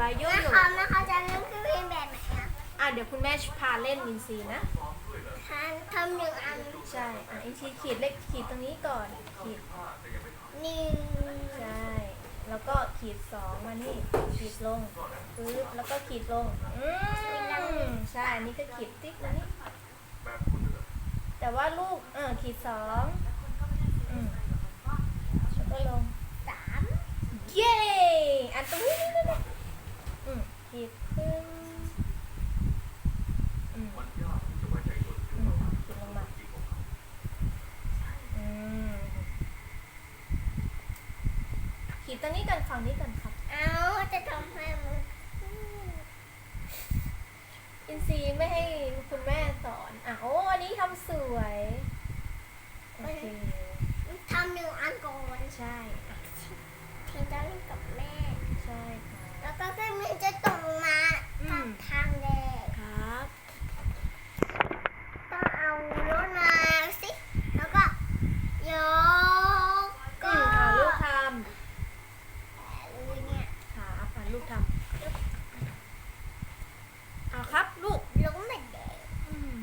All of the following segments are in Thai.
วายโยแม่โย่พร้อมนะคะจะเล่นเครื่องเพลงแบบไหนอะอะเดี๋ยวคุณแม่พาเล่นวินซีนะ ทานทำหนึ่งอันใช่อะอินซีขีดเลขขีดตรงนี้ก่อนขีดหนึ่งใช่ แล้วก็ขีดสองมานี่ขีดลงปึ๊บแล้วก็ขีดลงอืมใช่อันนี้ก็ขีดติ๊กมานี่แต่ว่าลูกเออขีดสองอืมแล้วก็ลงสามเย้อันตรงนี้นี่นี่นี่ อืมขีดขึ้นอืมอืมขีดลงมาอืมขีดตรงนี้กันฝั่งนี้กันครับ เอาจะทำให้มันอินซีไม่ให้คุณแม่สอนอะโอ้อันนี้ทำสวยโอเคทำหนึ่งอันก่อน ใช่อะ ถึงจะเล่นกับแม่ ใช่ค่ะ แล้วก็เครื่องมือจะตรงมา อืม ทางแดง ครับ ต้องเอารถมาสิ แล้วก็ยก อื ก็ มอะลูกท เลยเนี่ยำครับอะลูกทำเอาครับ ลูก ลงมาแดง อืม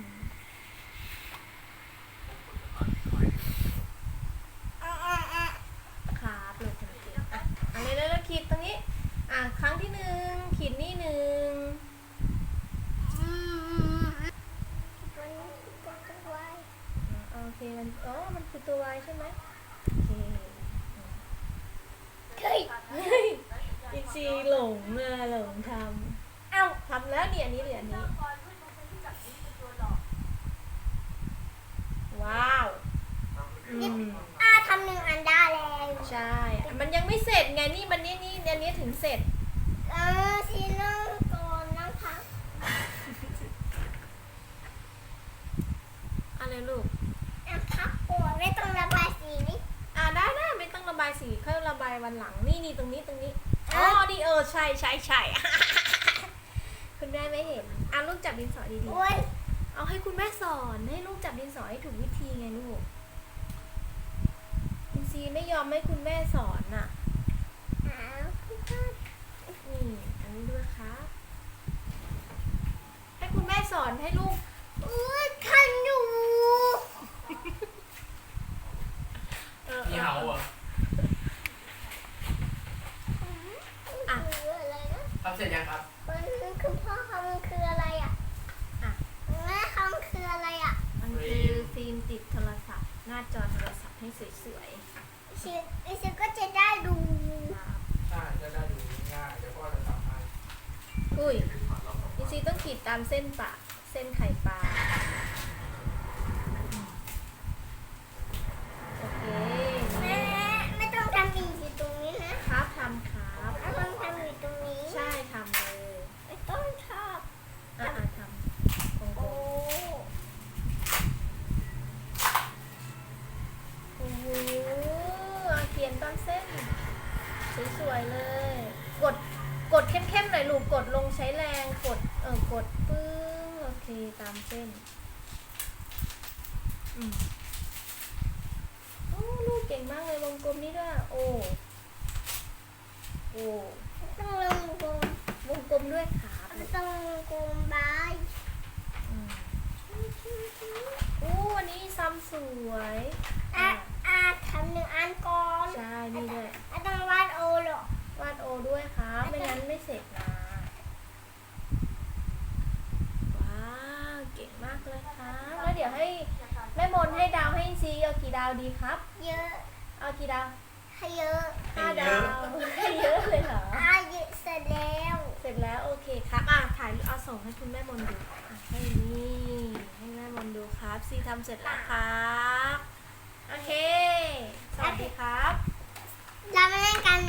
อะอะอะ ครับลูกคนเก่งอะอันนี้แล้วขีดตรงนี้ อะ ครั้งที่หนึ่งขีดนี่หนึ่ง อืมมันจะไว้ อื มโอเคมันอ๋อมันคือตัว Y ใช่ไหมโอเคเฮ้ยเฮ้ยอินซีหลงเลยหลงทำเอ้าทำแล้วเนี่ยอันนี้เหลืออันนี้ ว้าวอืมอะทำหนึ่งอันได้แล้ว ใช่ มันยังไม่เสร็จไงนี่มันนี่นี่อันนี้ถึงเสร็จ เออซีนั่งก่อนนะคะอะไรลูกายสีค่อยระบายวันหลังนี่นี่ตรงนี้ตรงนี้อ๋อนี่เออใช่ใช่ใช่ คุณแม่ไม่เห็นอะลูกจับดินสอดีโอ้ยๆเอาให้คุณแม่สอนให้ลูกจับดินสอให้ถูกวิธีไงลูกอินซีไม่ยอมให้คุณแม่สอนน่ะอ้าวพี่ก็นี่อันนี้ด้วยครับ ให้คุณแม่สอนให้ลูก ทำเสร็จยังครับ มันคือพ่อคำคืออะไรอะอะ แม่คำคืออะไรอะมันคือฟิล์มติดโทรศัพท์ หน้าจอโทรศัพท์ให้สวยชิชิก็จะได้ดูๆครับใช่จะได้ดูง่ายเดี๋ยวพ่อจะทำให้อุ้ยอินซีต้องขีดตามเส้นปะเส้นไข่ปลา โอเค แม่ไม่ต้องทำอีกอยู่ตรงนี้นะครับ ทำครับ ไม่ต้องทำอยู่ตรงนี้ ใช่ทำเลย ไม่ต้องชอบ อะอะทำตรง โอ้ ๆโอ้โหอะเขียนตามเส้น สวยๆเลย กดกดเข้มๆหน่อยลูกกดลงใช้แรงกดเออกดปึ้งโอเคตามเส้นอืมโอ้ลูกเก่งมากเลยวงกลมนี้ด้วยโอ้โอ้ไม่ต้องลงกลมวงกลมด้วยขาไม่ต้องลงกลมบายอืมโอ้วันนี้ซ้ำสวย อะอะทำหนึ่งอันก่อน ใช่นี่ด้วย ไม่ต้องวาดโอหรอก วาดโอด้วยครับ ไม่งั้นไม่เสร็จนะ ว้าว เก่งมากเลยครับ แล้ว เดี๋ยวให้แม่มนให้ดาวให้ซีเอากี่ดาวดีครับ เยอะ เอากี่ดาวให้เยอะห้าดาวให้เยอะเลยเหรออะเยอะเสร็จแล้ว เสร็จแล้วโอเคครับอะถ่ายเอาส่งให้คุณแม่มนดูอะให้นี่ให้แม่มนดูครับซีทำเสร็จแล้วครับโอเคสวัสดีครับเรามาเล่นกัน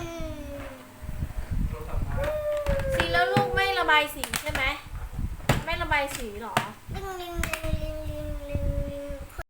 เราทำให้ซีแล้วลูกไม่ระบายสีใช่ไหมไม่ระบายสีเหรอดึงดึงดึ